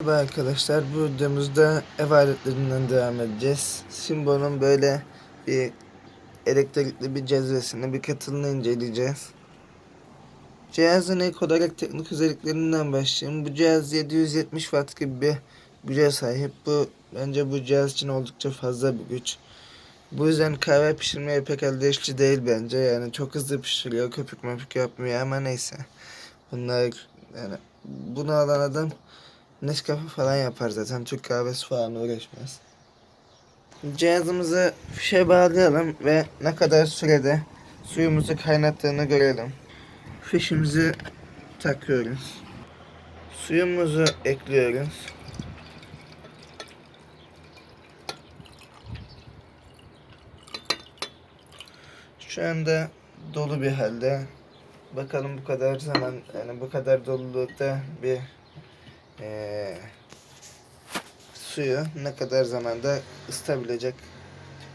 Merhaba arkadaşlar, bu videomuzda ev aletlerinden devam edeceğiz. Simbo'nun böyle bir elektrikli bir cezvesini, bir kettle'ını inceleyeceğiz. Cihazın ilk olarak teknik özelliklerinden başlayayım. Bu cihaz 770 watt gibi bir güce sahip. Bu bence bu cihaz için oldukça fazla bir güç. Bu yüzden kahve pişirmeye pek elverişli değil bence. Yani çok hızlı pişiriyor, köpük möpük yapmıyor ama neyse. Bunlar yani bunu alan adam Nescafe falan yapar zaten. Türk kahvesi falan uğraşmaz. Cihazımızı fişe bağlayalım ve ne kadar sürede suyumuzu kaynattığını görelim. Fişimizi takıyoruz. Suyumuzu ekliyoruz. Şu anda dolu bir halde. Bakalım bu kadar zaman yani bu kadar dolulukta bir eee, suyu ne kadar zamanda ısıtabilecek.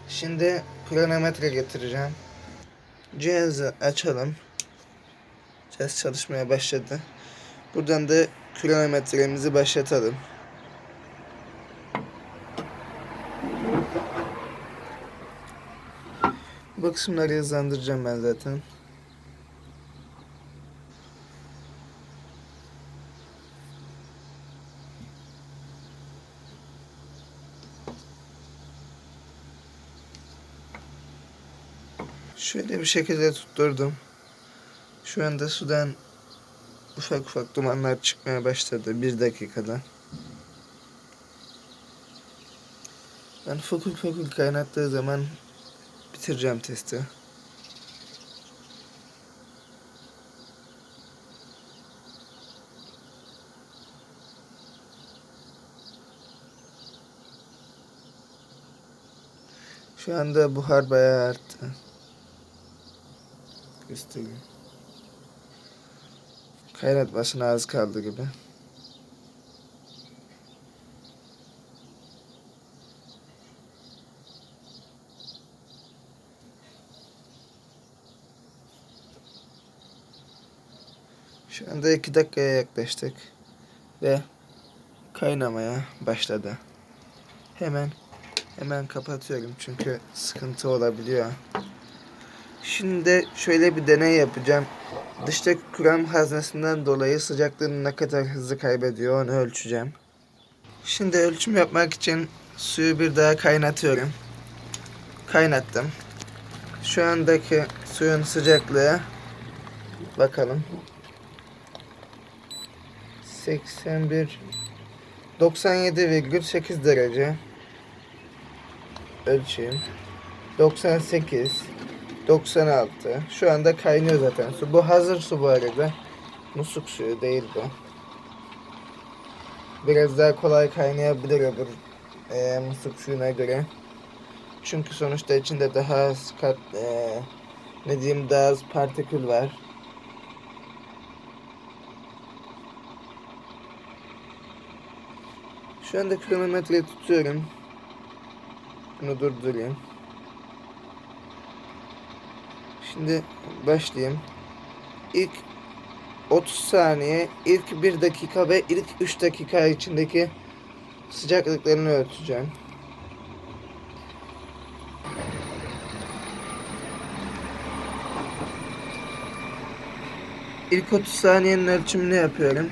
Şimdi kronometre getireceğim. Cihazı açalım. Cihaz çalışmaya başladı. Buradan da kronometremizi başlatalım. Bu kısımları hızlandıracağım ben zaten. Şöyle bir şekilde tutturdum. Şu anda sudan ufak ufak dumanlar çıkmaya başladı bir dakikada. Ben fokur fokur kaynattığı zaman bitireceğim testi. Şu anda buhar bayağı arttı. Göstereyim. Kaynatmasına az kaldı gibi. Şu anda iki dakikaya yaklaştık. Ve kaynamaya başladı. Hemen hemen kapatıyorum çünkü sıkıntı olabiliyor. Şimdi de şöyle bir deney yapacağım. Dıştaki krem haznesinden dolayı sıcaklığını ne kadar hızlı kaybediyor onu ölçeceğim. Şimdi ölçüm yapmak için suyu bir daha kaynatıyorum. Kaynattım. Şu andaki suyun sıcaklığı bakalım. 81 97,8 derece. Ölçeyim. 98 96. Şu anda kaynıyor zaten su. Bu hazır su bu arada. Musluk suyu değil bu. Biraz daha kolay kaynayabilir öbür e, musluk suyuna göre. Çünkü sonuçta içinde daha az kat, e, ne diyeyim daha az partikül var. Şu anda kronometreyi tutuyorum. Bunu durdurayım. Şimdi başlayayım. İlk 30 saniye, ilk 1 dakika ve ilk 3 dakika içindeki sıcaklıklarını ölçeceğim. İlk 30 saniyenin ölçümünü yapıyorum.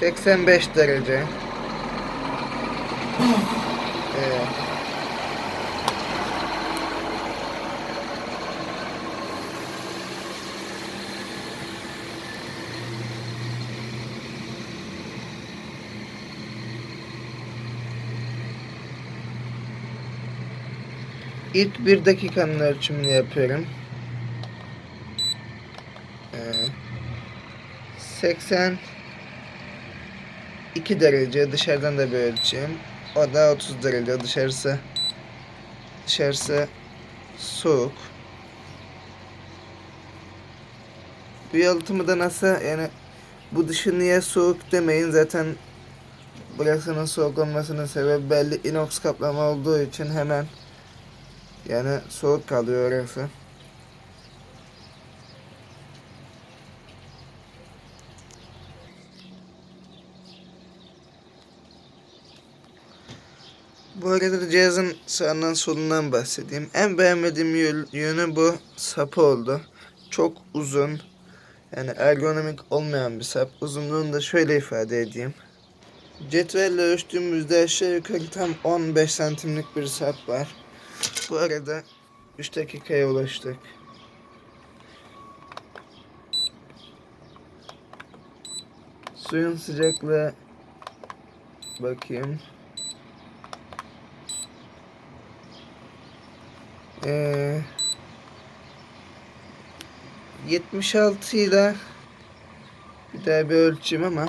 85 derece. Evet. İlk bir dakikanın ölçümünü yapıyorum. Ee, 82 derece dışarıdan da bir ölçeyim. O da 30 derece dışarısı dışarısı soğuk. Bu yalıtımı da nasıl yani bu dışı niye soğuk demeyin zaten burasının soğuk olmasının sebebi belli inox kaplama olduğu için hemen yani soğuk kalıyor orası. Bu arada cihazın sağından solundan bahsedeyim. En beğenmediğim yönü bu sapı oldu. Çok uzun. Yani ergonomik olmayan bir sap. Uzunluğunu da şöyle ifade edeyim. Cetvelle ölçtüğümüzde aşağı yukarı tam 15 santimlik bir sap var. Bu arada 3 dakikaya ulaştık. Suyun sıcaklığı bakayım. Ee, 76 ile bir daha bir ölçeyim ama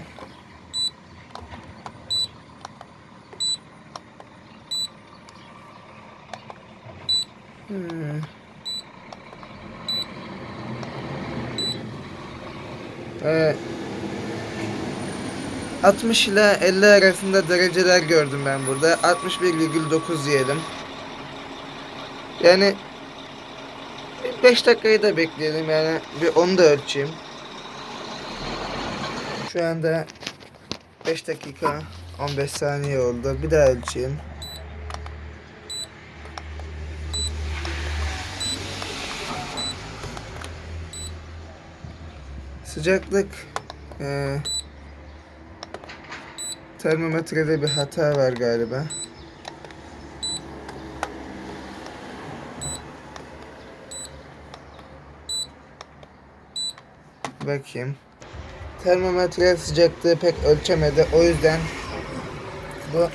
Evet. 60 ile 50 arasında dereceler gördüm ben burada. 61,9 diyelim. Yani 5 dakikayı da bekleyelim yani bir onu da ölçeyim. Şu anda 5 dakika 15 saniye oldu. Bir daha ölçeyim. Sıcaklık eee termometrede bir hata var galiba. Bakayım. Termometre sıcaklığı pek ölçemedi. O yüzden bu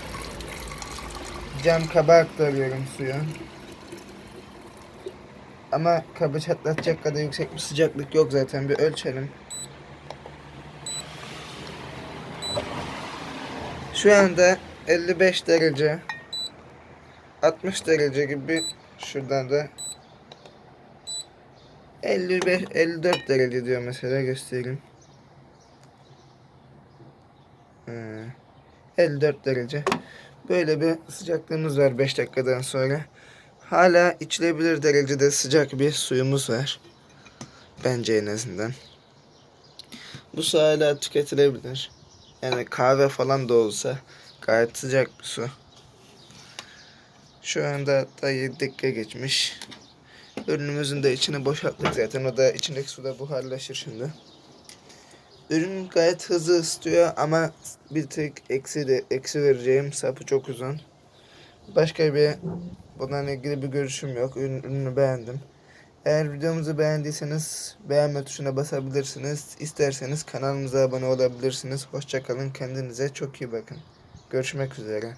cam kaba aktarıyorum suyu. Ama kabı çatlatacak kadar yüksek bir sıcaklık yok zaten. Bir ölçelim. Şu anda 55 derece 60 derece gibi şuradan da 55 54 derece diyor mesela göstereyim. Ha, 54 derece. Böyle bir sıcaklığımız var 5 dakikadan sonra. Hala içilebilir derecede sıcak bir suyumuz var. Bence en azından. Bu su hala tüketilebilir. Yani kahve falan da olsa gayet sıcak bir su. Şu anda hatta 7 dakika geçmiş. Ürünümüzün de içini boşalttık zaten. O da içindeki suda buharlaşır şimdi. Ürün gayet hızlı ısıtıyor ama bir tek eksi de eksi vereceğim sapı çok uzun. Başka bir bundan ilgili bir görüşüm yok. Ürün, ürünü beğendim. Eğer videomuzu beğendiyseniz beğenme tuşuna basabilirsiniz. İsterseniz kanalımıza abone olabilirsiniz. Hoşçakalın. Kendinize çok iyi bakın. Görüşmek üzere.